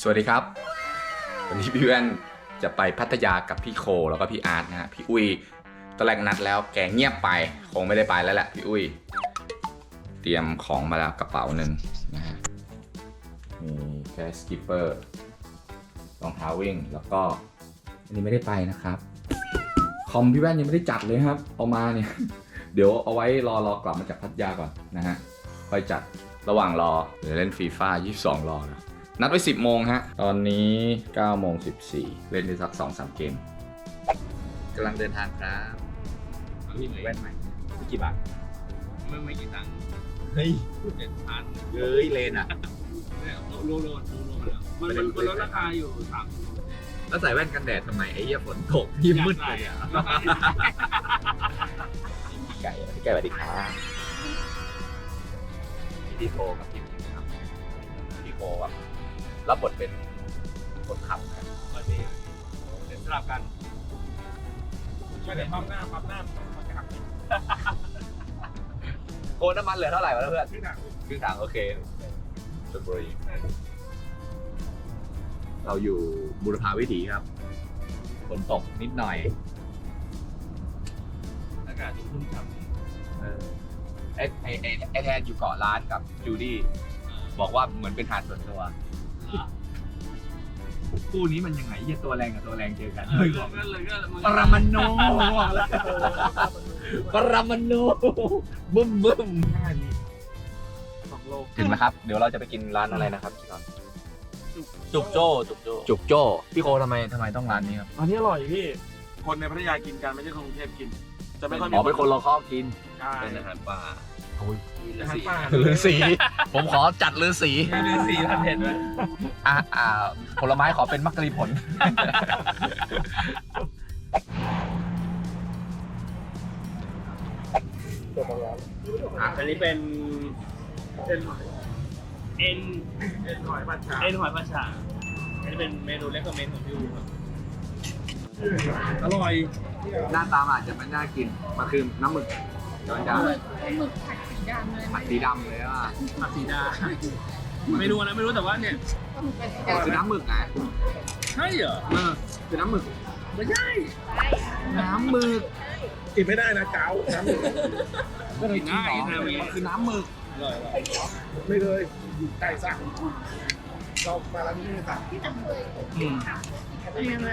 สวัสดีครับ วันนี้พี่แว่นจะไปพัทยากับพี่โคแล้วก็พี่อาร์ตนะฮะพี่อุ้ยตอนแรกนัดแล้วแกเงียบไป คงไม่ได้ไปแล้วแหละพี่อุ้ย เตรียมของมาแล้วกระเป๋าหนึ่งนะฮะมีแคสกิปเปอร์รองเท้าวิ่งแล้วก็อันนี้ไม่ได้ไปนะครับคอมพี่แว่นยังไม่ได้จัดเลยครับ เอามาเนี่ย เดี๋ยวเอาไว้รอรอกลับมาจากพัทยาก่อนนะฮะค่อยจัดระหว่างรอเดี๋ยวเล่นฟีฟ่า22 รอนะ นัดไว้ 10 โมงฮะ ตอนนี้ 9 โมง 14 เล่นได้สัก 2-3 เกมกำลังเดินทางครับพี่ไหมแว่นใหม่กี่บาทไม่ไม่กี่ตังค์เฮ้ยเจ็ดพันเฮ้ยเลนอะเนี่ยโลโลโลโลแล้วมันมันมันลดราคาอยู่สามสิบแล้วใส่แว่นกันแดดทำไมไอ้เหี้ยฝนตกยิ่มืดเลยอะพี่ไก่พี่ไก่สวัสดีครับพี่โคกับพี่พิมครับพี่โคแบบ รับบทเป็นคนขับนะวันนี้เดี๋ยวสลับกันไม่ได้ปั๊มหน้าปั๊มหน้ามันจะหักโคน้ำมันเหลือเท่าไหร่วะเพื่อนขึ้นหนักครึ่งถังโอเคชลบุรีเราอยู่บุรพาวิถีครับฝนตกนิดหน่อยอากาศชุ่มฉ่เออไอ้ไอ้ไอ้ไอ้แทนอยู่เกาะร้านกับจูดี้ำบอกว่าเหมือนเป็นหาดส่วนตัว คู่นี้มันยังไงยี่ตัวแรงกับตัวแรงเจอกันเฮ้ยก็เลยก็ปรมาณูปรมาณูบึ้มบึ้มสองโลถึงแล้วครับ เดี๋ยวเราจะไปกินร้านอะไรนะครับพี่กอนจุกโจ้จุกโจ้จุกโจ้พี่โคทำไมทำไมต้องร้านนี้ครับอันนี้อร่อยพี่คนในพัทยากินกันไม่ใช่คนกรุงเทพกิน จะไม่ค่อยมีอ๋อเป็นคนเราเข้ากินใช่เป็นอาหารป่า อาหารป่าฤาษีผมขอจัดฤาษีไม่ได้สีท่านเห็นไหมอ่าอ่าผลไม้ขอเป็นมักกะลีผลอันนี้เป็นเอ็นเอ็นเอ็นหอยผัดชาเอ็นหอยปลาฉาอันนี้เป็นเมนูเลคคอมเมนต์ของพี่อูครับอร่อย หน้าตามันอาจจะไม่น่ากิน มันคือน้ำหมึก ย้อนจานหมึกผัดสีดำเลยผัดสีดำเลยอะผักสีดาเมนูอะไรไม่รู้แต่ว่าเนี่ยก็หมึกเป็นสีแต่คือดำน้ำหมึกไงใช่เหรอเออคือน้ำหมึกไม่ใช่น้ำหมึกกินไม่ได้นะเจ้าน้ำหมึกไม่เคยกินหรอมันคือน้ำหมึกอร่อยอร่อยไม่เลยไก่สั่งเรามาแล้วนี่สั่งที่จะเคยอืมเป็นยังไง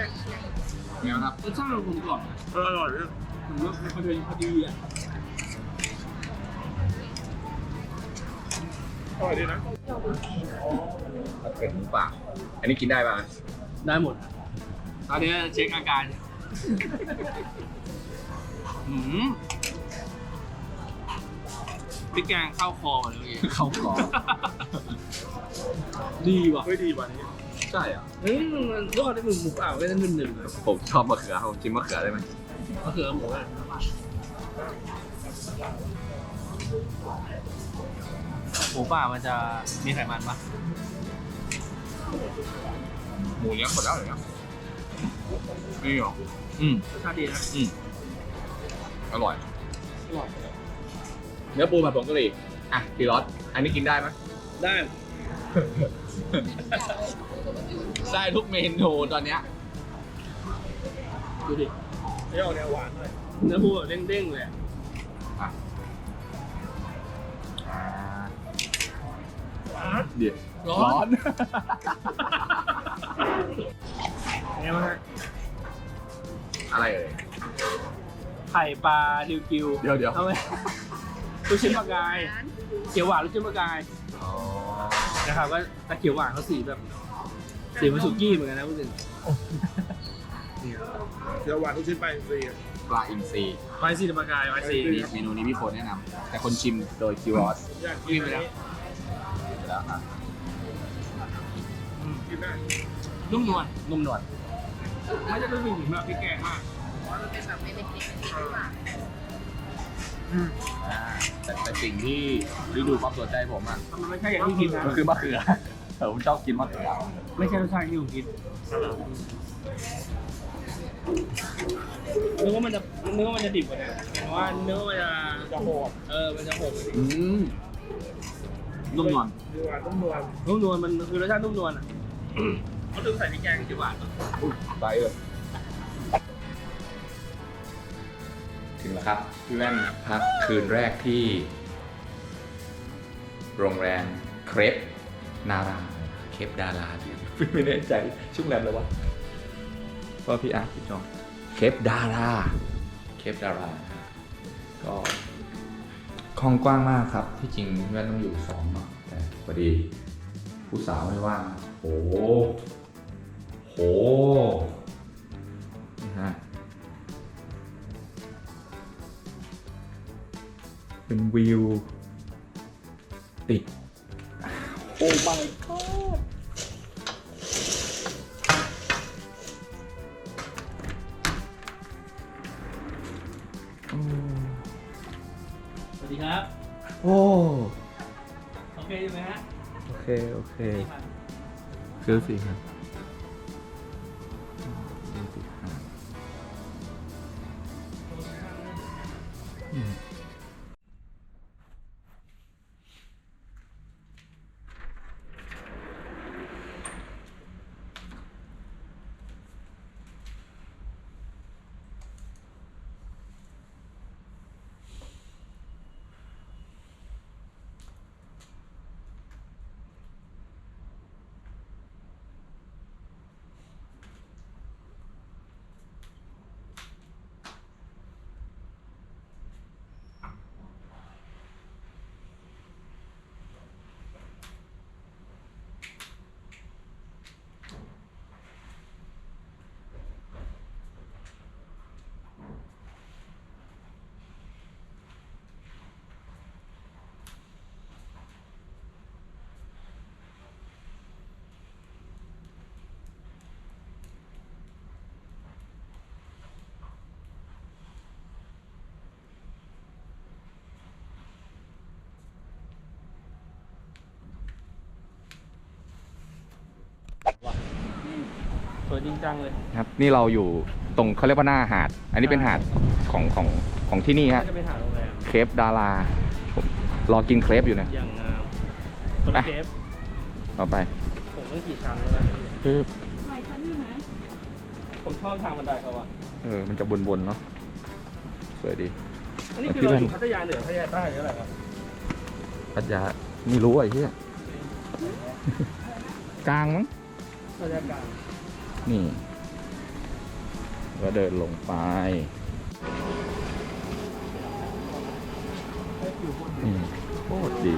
เนี่ยครับรสชาติมันกลมกล่อมเอออร่อยเลยผมว่าพอดีพอดีอะ อร่อยดีนะเป็นหมูป่าอันนี้กินได้ป่ะได้หมด ตอนนี้เช็คอาการอืมพริกแกงเข้าคอหมดเลยเข้าคอดีว่ะเฮ้ยดีกว่านี้ใช่อะเฮ้ยมันรอดได้หมึงหมูเปล่าไม่ได้หนึ่งหนึ่งเลยผมชอบมะเขือผมกินมะเขือได้ไหมก็คือหมูอะ หมูป่ามันจะมีไขมันปะหมูเลี้ยงหมดแล้วเหรอเนี่ยนี่หรออืมรสชาติดีนะอร่อย อร่อย เนื้อปูผัดผงกะหรี่อะพี่รสอันนี้กินได้ไหมได้ ได้ทุกเมนูตอนเนี้ยดูดิไม่ออกแนวหวานหน่อยเนื้อปูแบบเด้งๆเลย อะเดี๋ยวร้ร้ออนนไงบ้างฮะอะไรเอ่ย ไข่ปลาริวกิวเดี๋ยวเดี๋ยวเอาไหมลูกชิ้นปลากายเขียวหวานลูกชิ้นปลากายอ๋อนะครับก็แต่เขียวหวานเขาสีแบบสีเหมันสุกี้เหมือนกันนะพูดถึงเดี๋ยวหวานทุกชิ้นไปฟรี ปลาอินทรีไวซีปลากายไวซี เมนูนี้พี่โฟนแนะนำแต่คนชิมโดยคิวรอส อยากกินไปแล้ว แล้วอะกินได้นุ่มนวลนุ่มนวลไม่จะรู้สึกถึงแบบพริกแกงมากมันเป็นแบบไม่เล็กๆเป็นสีหวานอ่าแต่แต่สิ่งที่ที่ดูความสนใจผมอะมันไม่ใช่อย่างที่คิดนะมันคือมะเขือผมชอบกินมะเขือไม่ใช่รสชาติที่ผมคิดนึกว่ามันจะนึกว่ามันจะดิบกว่านี้แต่ว่านึกว่ามันจะจะโหดเออมันจะโหดกว่านี้อืม นุ่มนวลดีหวานต้องนวลนุ่มนวลมันคือรสชาตินุ่มนวลอะเขาลืมใส่พริกแกงกี่บาทไปเลยถึงแล้วครับพี่แว่นพักคืนแรกที่ โรงแรมเครปนาราเคปดาราพี่ไม่แน่ใจชื่อโรงแรมอะไรวะเพราะพี่อาร์ตพี่จองเคปดาราเคปดาราก็ ห้องกว้างมากครับ ที่จริงแม่ต้องอยู่สองเนาะแต่พอดี ผู้สาวไม่ว่างโหโหนะฮะเป็นวิว ติด โอ้ my god โอ้โอเคอยู่ไหมฮะโอเค โอเคซื้อสี่พันซื้อสี่พัน อืม สวยจริงจังเลยครับนี่เราอยู่ตรงเขาเรียกว่าหน้าหาด อันนี้เป็นหาดของของของที่นี่ฮะจะไปหาโรงแรมเครปดาราผมรอกินเครปอยู่เนี่ยอย่างงามคนไปละเทปต่อไป ผมต้องกี่ชั้นแล้วนะคือหลายชั้นอยู่นะผมชอบทางบันไดเขาอะเออมันจะบนๆเนาะสวยดีอันนี้คือเราอยู่พัทยาเหนือพัทยาใต้หรืออะไรครับพัทยาไม่รู้ไอ้เหี้ยกลางมั้งพัทยากลาง นี่ ก็เดินลงไปนี่โคตรดี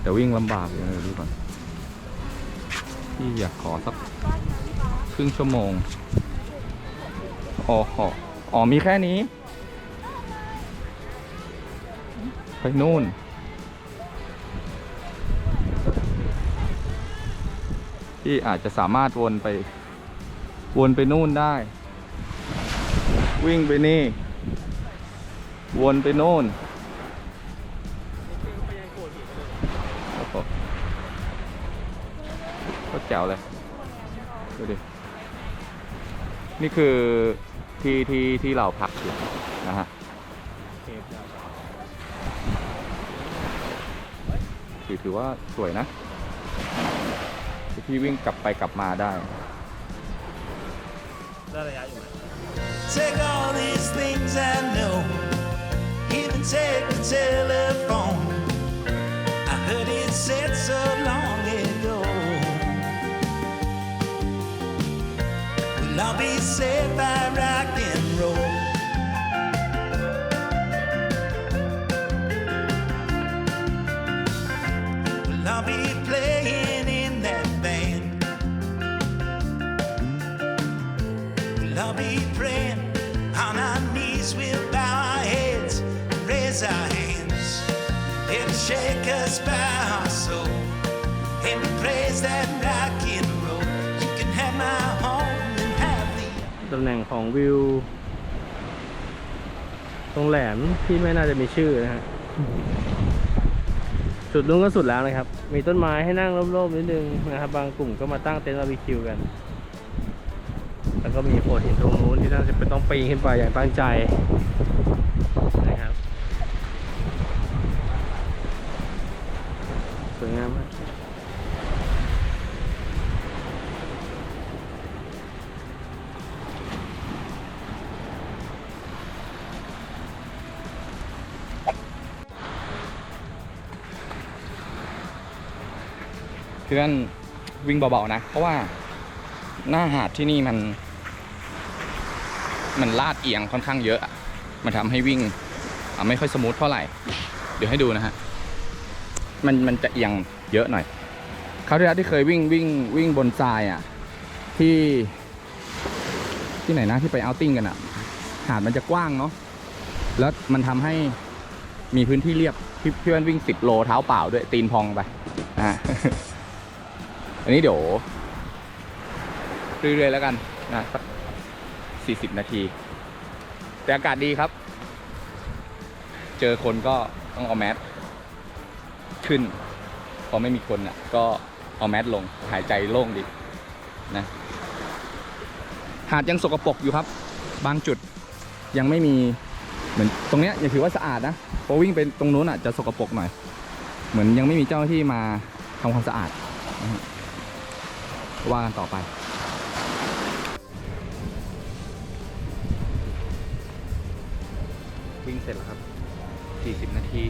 แต่วิ่งลำบากอยู่นะดูก่อนพี่อยากขอสักครึ่งชั่วโมงอ๋อหออ๋อมีแค่นี้ ไปนู่น ที่อาจจะสามารถวนไป วนไปนู่นได้ วิ่งไปนี่ วนไปโน่นก็แจ๋วเลยดูดิ นี่คือที่ที่ที่เราพักอยู่นะฮะถือถือว่าสวยนะ พี่วิ่งกลับไปกลับมาได้ ได้ระยะอยู่ไหม Take all these things I know, even take the telephone. I heard it said so long ago. Well, I'll be saved by rock raise our hands. It'll shake us by our soul. And praise that rock and roll. You can have my home and have the ตำแหน่งของวิว ตรงแหลมที่ไม่น่าจะมีชื่อนะฮะจุดนู้นก็สุดแล้วนะครับ มีต้นไม้ให้นั่งร่มๆนิดนึงนะครับ บางกลุ่มก็มาตั้งเต็นท์บาร์บีคิวกัน แล้วก็มีโขดหินตรงนู้นที่น่าจะเป็นต้องปีนขึ้นไปอย่างตั้งใจ พี่แว่นวิ่งเบาๆนะ เพราะว่าหน้าหาดที่นี่มัน มันลาดเอียงค่อนข้างเยอะ มันทำให้วิ่งไม่ค่อยสมูทเท่าไหร่ เดี๋ยวให้ดูนะฮะ มันมันจะเอียงเยอะหน่อยคราวที่แล้วที่เคยวิ่งวิ่งวิ่งบนทรายอะ ที่ ที่ไหนนะที่ไปเอาติ้งกันอะ หาดมันจะกว้างเนาะ แล้วมันทำให้มีพื้นที่เรียบพี่พี่แว่นวิ่งสิบโลเท้าเปล่าด้วยตีนพองไปอ่า นนี้เดี๋ยวเรื่อยๆแล้วกันนะสักสี่สิบนาที แต่อากาศดีครับ เจอคนก็ต้องเอาแมสขึ้น พอไม่มีคนอะ ก็เอาแมสลงหายใจโล่งดีนะหาดยังสกปรกอยู่ครับ บางจุดยังไม่มีเหมือนตรงเนี้ยยังถือว่าสะอาดนะพอวิ่งไปตรงนู้นอะจะสกปรกหน่อย เหมือนยังไม่มีเจ้าหน้าที่มาทำความสะอาดนะ ว่ากันต่อไปวิ่งเสร็จแล้วครับ 40 นาที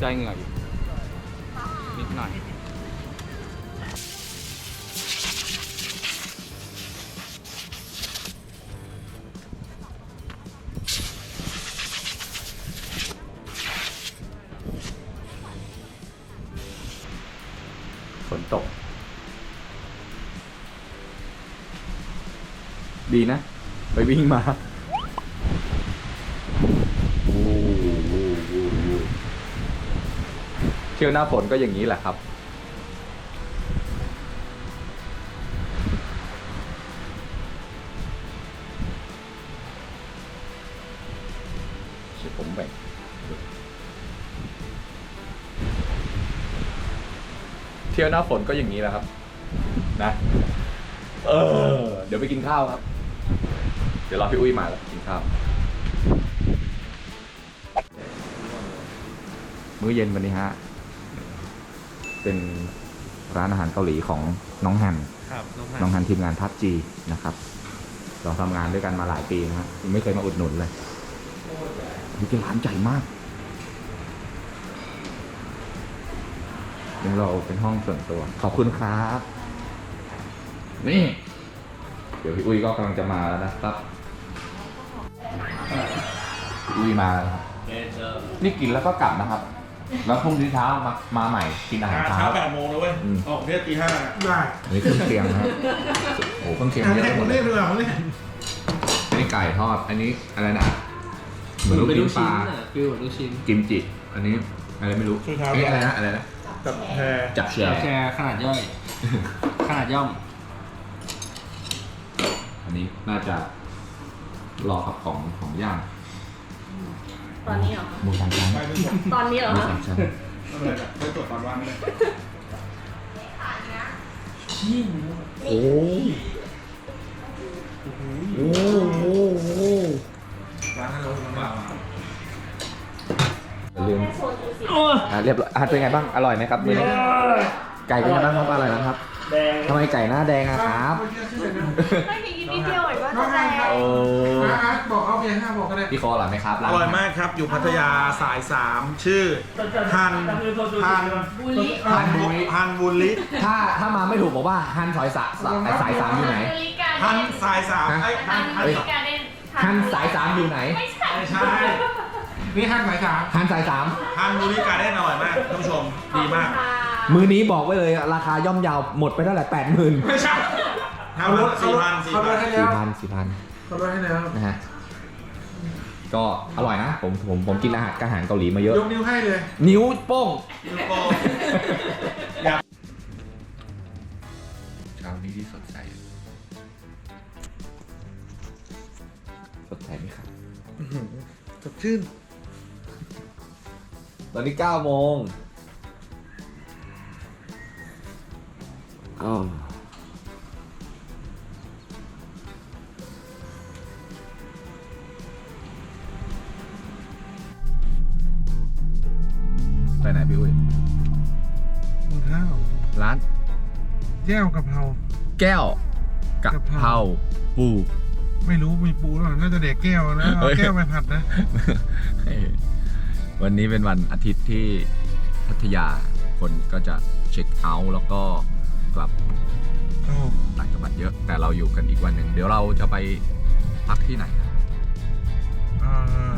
ใจเหงื่ออยู่นิดหน่อย ดีนะ ไปวิ่งมาเที่ยวหน้าฝนก็อย่างนี้แหละครับ ผมแบ่งเที่ยวหน้าฝนก็อย่างนี้แหละครับ นะ เออ เดี๋ยวไปกินข้าวครับ ดี๋ยวรอพี่อุ้ยมาแล้วกินข้าวมื้อเย็นวันนี้ฮะ เป็นร้านอาหารเกาหลีของน้องฮัน ครับน้องน้องฮันทีมงานพับจีนะครับ เราทำงานด้วยกันมาหลายปีนะฮะยังไม่เคยมาอุดหนุนเลยนี่เป็นร้านใหญ่มากยังเราเป็นห้องส่วนตัว ขอบคุณครับ นี่ เดี๋ยวพี่อุ้ยก็กำลังจะมาแล้วนะครับ พี่อุ้ยมาแล้วครับนี่กินแล้วก็กลับนะครับ แล้วพรุ่งนี้เช้ามามาใหม่กินอาหารเช้า เช้าแปดโมงแล้วเว้ย อืม ออกเที่ยตีห้าได้อันนี้เครื่องเคียงนะครับโอ้โหเครื่องเคียงอันเยนี้อะไปหผมดเลเรียยกเลยผมเรียกอันนี้ไก่ทอด อันนี้อะไรนะเหมือนลูกเป็นชิ้ลูนกปชิ้ลานอะฟิวเหมือนลูกชิ้นกิมจิ อันนี้อะไรไม่รู้อันนี้อะไรนะอะไรนะกับแพรจับแชแชร์ร์แชร์ขนาดย่อย ขนาดย่อม อันนี้น่าจะรอกับของของย่าง ตอนนี้เหรอหมูสามชั้นไปไม่หมดตอนนี้เหรอหมูคะสามชั้นไม่เป็นไรแบบไปตรวจตอนว่างเลยโอ้โอ้โหร้านฮัลโหลลำบากอย่าลืมอะเรียบร้อยอะเป็นไงบ้างอร่อยไหมครับมื้อนี้ไก่เป็นไงบ้างครับอร่อยนะครับแดงทำไมไก่หน้าแดงอะครับ ไม่มีกิ นนิดเดียวเองว่าน้องจะฮันครับโอ้อาร์ตบอกเอาเพียงห้าบอกก็ได้พี่โคอร่อยไหมครับอร่อยมากครับ อยู่พัทยาสายสามชื่อฮันฮันบุลิฮันบุฮันบุลิถ้าถ้ามาไม่ถูกบอกว่าฮันสายสามสายสามอยู่ไหน บุลิกาฮันเด่นสายสามไอ้ยฮันฮันบุลิกาเด่นฮันสายสามอยู่ไหน ไม่ใช่ไม่ใช่นี่ฮันสายสามฮันสายสามฮันบุลิการ์เด้นอร่อยมากท่านผู้ชมดีมากมือนี้บอกไว้เลยราคาย่อมเยาวหมดไปเท่าไหร่แปดหมื่น ไม่ใช่ ฮันสี่พันสี่พันสี่พันสี่พันเขาลดให้แล้วนะฮะก็อร่อยนะผมผมผมกินอาหารอาหารเกาหลีมาเยอะ ยกนิ้วให้เลย นิ้วโป้งนิ้วโป้งอยากเช้านี้ที่สดใสสดใสไหมครับ สดชื่น ตอนนี้เก้าโมงอ้าว แก้วกะเพรา แก้วกะกะเพเพรา ราปู ไม่รู้มีปูหรือเปล่าน่าจะเด็กแก้วนะเอาเฮ้ยแก้วไปผัดนะเฮ้ยวันนี้เป็นวันอาทิตย์ที่พัทยาคนก็จะเช็คเอาท์แล้วก็กลับโอ้ต่างจังหวัดเยอะ แต่เราอยู่กันอีกวันหนึ่งเดี๋ยวเราจะไปพักที่ไหนอ่า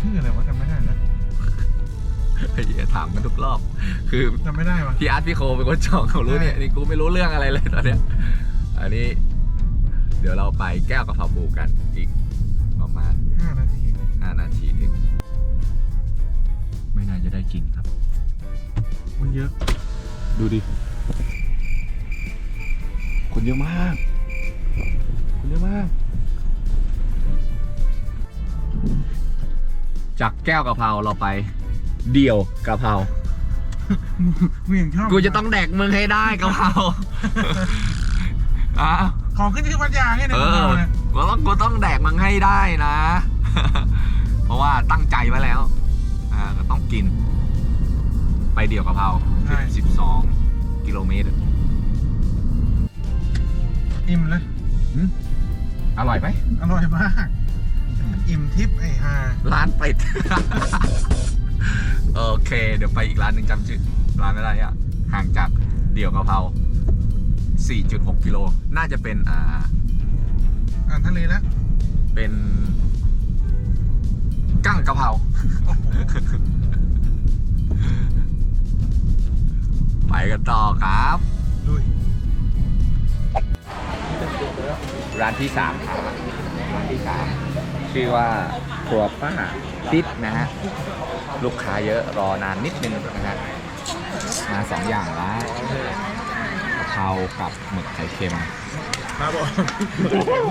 ชื่ออะไรวะจำไม่ได้นะ เฮ้ยถามกันทุกรอบ คือจำไม่ได้วะพี่อาร์ตพี่โคเป็นคนจองเขารู้เนี่ยนี่กูไม่รู้เรื่องอะไรเลยตอนเนี้ยอันนี้ เดี๋ยวเราไปแก้วกะเพราปูกันอีกประมาณห้านาที5นาทีถึงไม่น่าจะได้กินครับ มันเยอะ ดูดิ คนเยอะมาก คนเยอะมาก จากแก้วกะเพราเราไป เดี่ยวกะเพรากูยังชอบกูจะต้องแดกมึงให้ได้กะเพราอะของขึ้นชื่อพัทยาไงเอเนี่ยอเนี่ยกูต้องกูต้องแดกมึงให้ได้นะ เพราะว่าตั้งใจไว้แล้ว อ่าก็ต้องกิน ไปเดี่ยวกะเพราสิบสองกิโลเมตรอิ่มเลยอร่อยไหมอร่อยมาก อิ่มทิพย์ไอ้ห่าร้านเป็ด โอเค เดี๋ยวไปอีกร้านหนึ่งจำชื่อร้านไม่ได้อะห่างจากเดี่ยวกะเพรา4.6กิโล น่าจะเป็นอ่า อ่านทะเลแล้วเป็นกั้งกะเพราไปกันต่อครับดุยร้านที่สามครับร้านที่สามชื่อว่า ครัวป้าติ๊ดนะฮะลูกค้าเยอะรอนานนิดนึงนะฮะมาสองอย่างละกะเพรากับหมึกไข่เค็มครับผม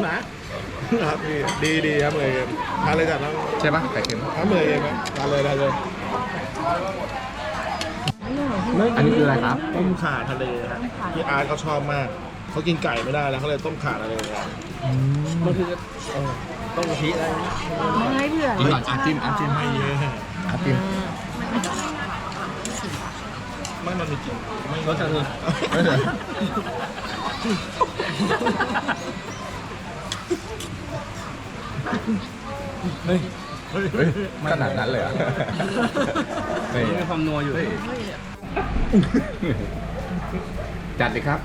นะครับดีดีครับเลยทานเลยจ้ะน้องใช่ปะไข่เค็มทานเลยเองครับทานเลยทานเลยอันนี้คืออะไรครับ ต้มข่าทะเลนะที่อาร์ตเขาชอบมาก เขากินไก่ไม่ได้แล้วเขาเลยต้มข่าทะเลเลยมันคือ ต้องกะทิอะไรไม่เผื่อกินก่อนอาจิ้มอาจิ้มไม่เยอะอาจิ้มไม่มันมีกลิ่นไม่รสชาติคือไม่เหรอเฮ้ยขนาดนั้นเลยเหรอะมันมีความนัวอยู่จัดเลยครับ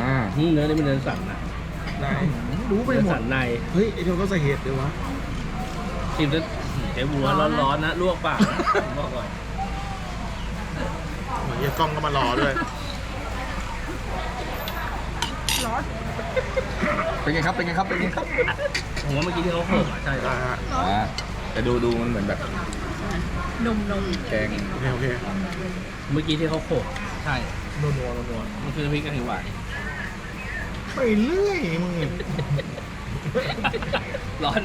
อ่าอืมเนื้อนี่เป็นเนื้อสันนะ ไหนรู้ไปเนื้อหมสัดนในเฮ้ยไอ้เดียวก็ใส่เห็ดเลยวะชิมแล้วเจ๊บัวร้อนๆนะลวกปากนะผมบอกก่อนเหมือนเฮียกล้องก็มารอด้วยเป็นไงครับ เป็นไงครับ เป็นไงครับผมว่าเมื่อกี้ที่เขาโขกอะใช่อ่าป่ะฮะอ่าแต่ดูดูมันเหมือนแบบนมนมแกงโอเคโอเคเมื่อกี้ที่เขาโขกใช่นัวนัวนัวนัวมันคือน้ำพริกกะทิหวาน ไปเรื่อยมึงร้อน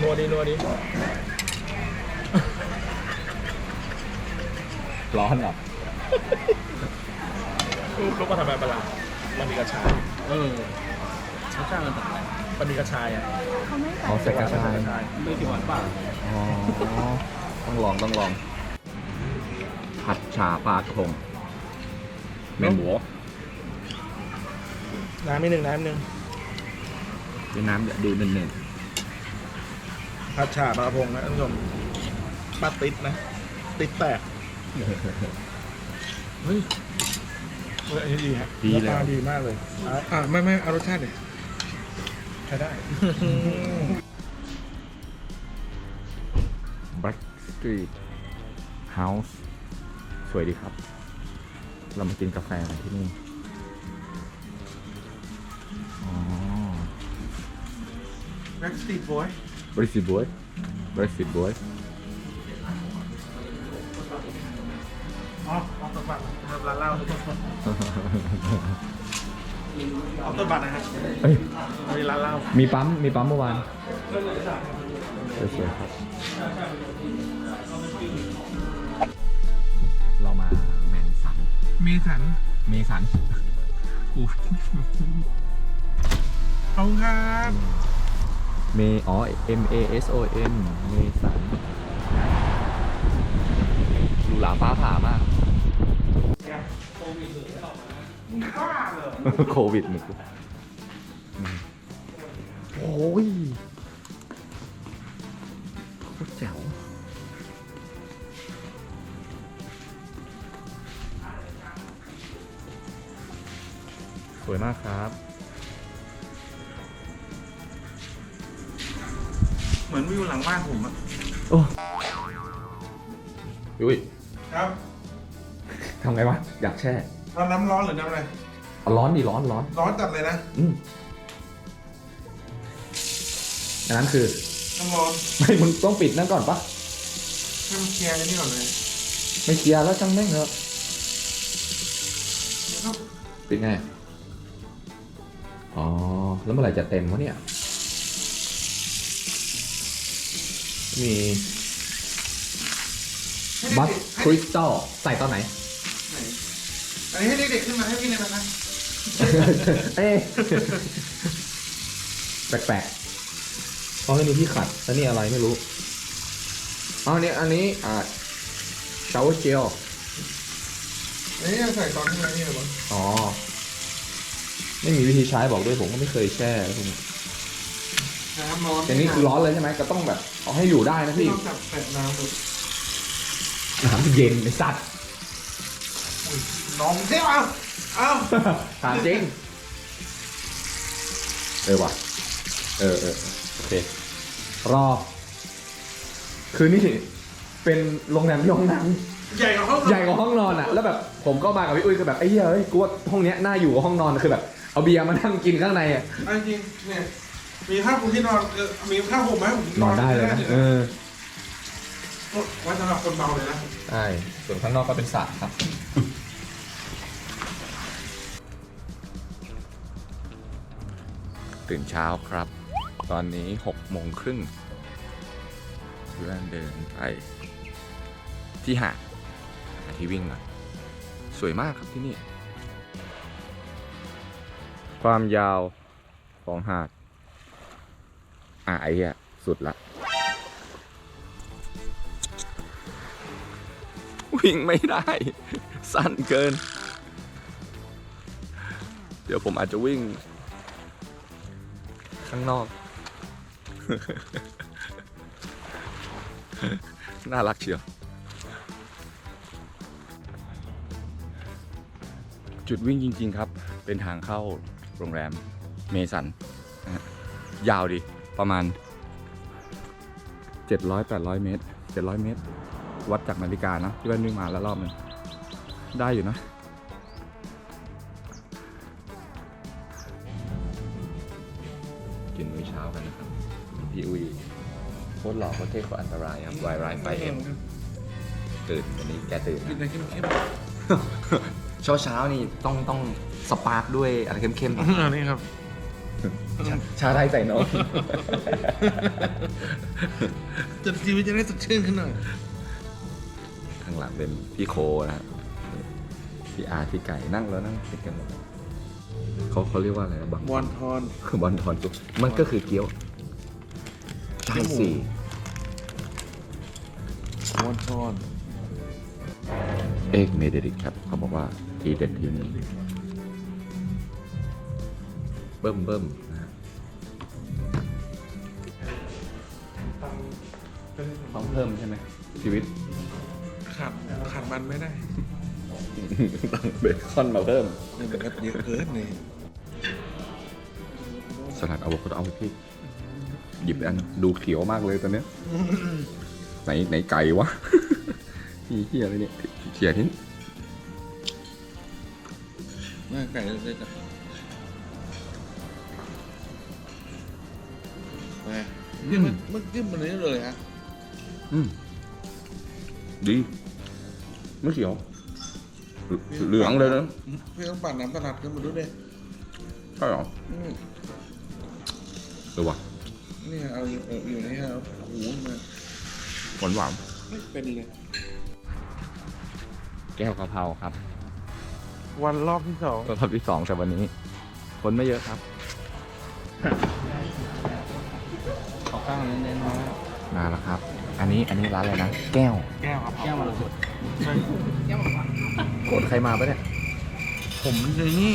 นัวดีนัวดีร้อนเหรอรู้รู้ว่าทำไมประหลาดมันมีกระชายเออรสชาติมันต่างกันมันมีกระชายอะเขาไม่ใส่เอาใส่กระชายไม่กี่หวานเปล่าอ๋อ ต้องลองต้องลอง ผัดชาปลากระพงเมนหัว น้ำนิดหนึ่งน้ำหนึ่งเป็นน้ำเดี๋ยวดูหนึ่งหนึ่งผัดฉ่าปลากระพงนะท่านผู้ชมปลาติดนะ ติดแตก เฮ้ยเฮ้ยอันนี้ดีฮะดีเลยราคาดีมากเลยอ่าอ่าไม่ไม่เอารสชาติเลยใช้ได้ Black Street House สวยดีครับ เรามากินกาแฟกันที่นี่ แบ็กสตรีทบอยบริสิทธิ์บวยบริสิทธิ์บวย อ๋อเอาต้นบัตรนะครับร้านเหล้าเอาต้นบัตรนะฮะเอ้ย มีร้านเหล้ามีปั๊ม มีปั๊มเมื่อวานสวยๆครับ เรามาแมนสันมีสันเมสัน กู เอาครับ เมอ๋อ M A S O N เมสันดูหลาฟ้าผ่ามากโควิดมึงโอ้ยโคตรแจ๋วสวยมากครับ มือนวิวหลังบ้านผมอะโอ้ยุ้ยครับทำไงวะ อยากแช่เราน้ำร้อนหรือน้ำอะไร เอาร้อนดิร้อนร้อน ร้อนจัดเลยนะ อืมอันนั้นคือ น้ำร้อนไม่มึงต้องปิดนั่นก่อนปะให้มันเคลียร์กันนี่ก่อนเลยไม่เคลียร์แล้วจังแม่งเหรอะปิดไง อ๋อ แล้วเมื่อไหร่จะเต็มวะเนี่ย มีบัตคริสตัลใส่ตอนไหน อันนี้ให้เด็กๆขึ้นมาให้พี่เลยนะเอ๊ะแปลกๆเพราะไม่มีที่ขัดแล้วนี่อะไรไม่รู้อ๋ออันนี้อันนี้อ่าชาวเจลอันนี้ยังใส่ตอนที่ไรนี่เลยมั้งอ๋อ ไม่มีวิธีใช้บอกด้วยผมก็ไม่เคยแช่พวกนี้ น้ำร้อนแต่นี่คือร้อนเลยใช่ไหมก็ต้องแบบเอาให้อยู่ได้นะพี่ต้องจับแตะน้ำดูน้ำเย็นไอสัตว์น้องเท่เอาเอาถามจริง เออว่ะเออเออเออโอเค รอ คือนี่เป็นโรงแรมที่ห้องน้ำใหญ่กว่าห้องใหญ่กว่าห้องนอนอะแล้วแบบผมก็มากับพี่อุ้ยก็แบบไอ้เหี้ยเฮ้ยกูว่าห้องเนี้ยน่าอยู่กว่าห้องนอนคือแบบเอาเบียร์มานั่งกินข้างในอะเอาจริงเนี่ย มีผ้าปูที่นอนเออมีผ้าห่มไหมผมนอนได้เลยนะเออไว้สำหรับคนเมาเลยนะใช่ส่วนข้างนอกก็เป็นสระครับ ตื่นเช้าครับ ตอนนี้หกโมงครึ่งเพื่อนเดินไปที่หาดหาที่วิ่งหน่อยสวยมากครับที่นี่ ความยาวของหาด อะไอ้เหี้ยสุดละวิ่งไม่ได้ สั้นเกิน เดี๋ยวผมอาจจะวิ่ง ข้างนอก น่ารักเชียว จุดวิ่งจริง ๆ ครับ เป็นทางเข้าโรงแรมเมสัน ยาวดิ ประมาณ 700-800 เมตร 700 เมตร วัดจากนาฬิกานะที่แว่นวิ่งมาแล้วรอบหนึงได้อยู่นะกินมื้อเช้ากันนะครับพี่อุยโคตรหล่อโคตรเท่โคตรอันตรายครับวายไรไฟเอ็มตื่นวันนี้แกตื่นกินนะอะไรเข้มเช้าเช้าๆนี่ต้องต้องสปาร์กด้วยอะไรเข้มๆอันนี้ครับ ๆชาไทยใส่นม จะชีวิตจะได้สดชื่นขึ้นหน่อย ข้างหลังเป็นพี่โคนะฮะพี่อาร์ตพี่ไก่นั่งแล้วนั่งติดกันหมดเขาเขาเรียกว่าอะไรนะบังวอนทอน คือบอลทอนจุกมันก็คือเกี๊ยวใช่สิวอนทอน เอกเมเดริกครับ เขาบอกว่าทีเด็ดทีนี้เบิ่มเบิ่ม เพิ่มใช่ไหมชีวิต ขาดขาดมันไม่ได้ต้องเบคอนมาเพิ่มนี่มันก็เยอะเกินนี่สลัดอะโวคาโดเอาไปพี่ หยิบไปอันดูเขียวมากเลยตอนเนี้ยไหนไหนไก่วะพี่เฮียอะไรเนี่ยเขียทิ้งแม่ไก่เลยจ้ะแม่จิ้มมันมันจิ้มมันนี้เลยฮะ อืมดี ไม่เขียวเหลืเหลืองเลยนะพี่ต้องปั่นน้ำสลัดขึ้นมาด้วยดิใช่หรออืมเออว่ะนี่เอาอยู่เอาอยู่นี่ครับโอ้โหมันหวานหวานไม่เป็นเลยแก้วกะเพราครับ วันรอบที่สองรอบที่สองแต่วันนี้ คนไม่เยอะครับขอข้างเน้นๆนะมาแล้วครับ อันนี้อันนี้ร้านอะไรนะ แก้ว แก้วครับแก้วมาละสดโกรธใครมาปะเนี่ย ผมนี่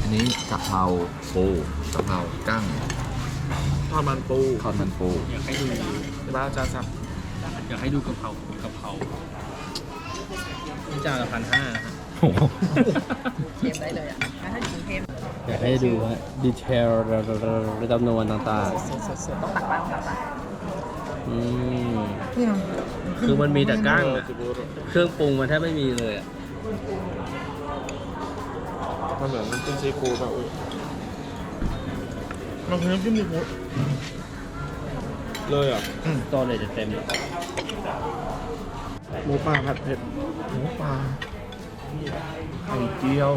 อันนี้กะเพราปูกะเพรากั้งทอดมันปูทอดมันปูอยากให้ดูใช่ป่ะจานสับอยากให้ดูกะเพรากะเพราจานละพันห้าเทียบได้เลยอะถ้าอยู่กรุงเทพ อยากให้ดูฮะดีเทลในจำนวนต่างสดๆต้องตักบ้างตักบ้างๆอืมคือมันมีแต่ก้างอะเครื่องปรุงมันแทบไม่มีเลยอะมันเหมือนน้ำจิ้มซีฟู้ดแบบอุ้ยมันคือน้ำจิ้มซีฟู้ดเลยอะตอนเลยจะเต็มเลยหมูป่าผัดเผ็ดหมูป่าไข่เจียว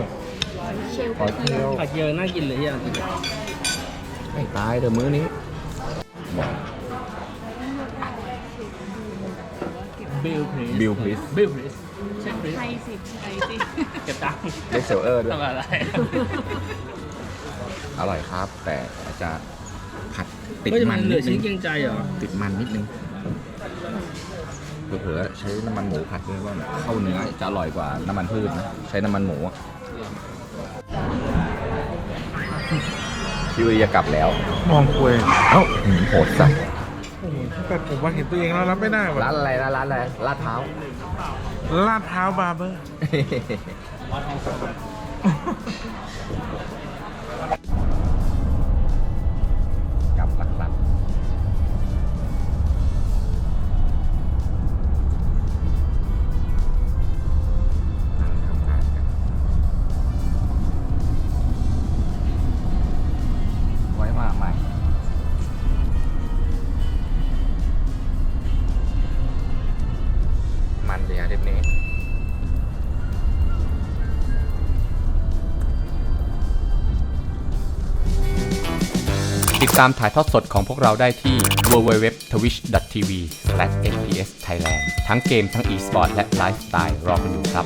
ขอเจียวไข่เจียวน่ากินเลยที่อันนี้ไม่ตายเดี๋ยวมื้อนี้บิลพรีสบิลพลิสบิลพรีสเช็คพรีสไทยสิไทยสิเก็บตังค์เล็กเซลเออร์ด้วยทำอะไรอร่อยครับ แต่อาจจะผัดติดเฮ้ยมัมันนเหลืนิอดชิ้นึนงเกรงใจเหรอติดมันนิดนึงเผลอๆใช้น้ำมันหมูผัดด้วยว่าเข้าเนื้อจะอร่อยกว่าน้ำมันพืชนะใช้น้ำมันหมู พี่วิจะกลับแล้ว มองคุยเอ้าหืมโหดสัสโอ้โหแต่ผมว่าเห็นตัวเองแล้วรับไม่ได้ว่ะร้านอะไรนะร้านอะไรลาดเท้าว ลาดเท้าบาร์เบอร์ก ตามถ่ายทอดสดของพวกเราได้ที่ www.twitch.tv/fpsthailand ทั้งเกมทั้ง e-sport และไลฟ์สไตล์รอคุณอยู่ครับ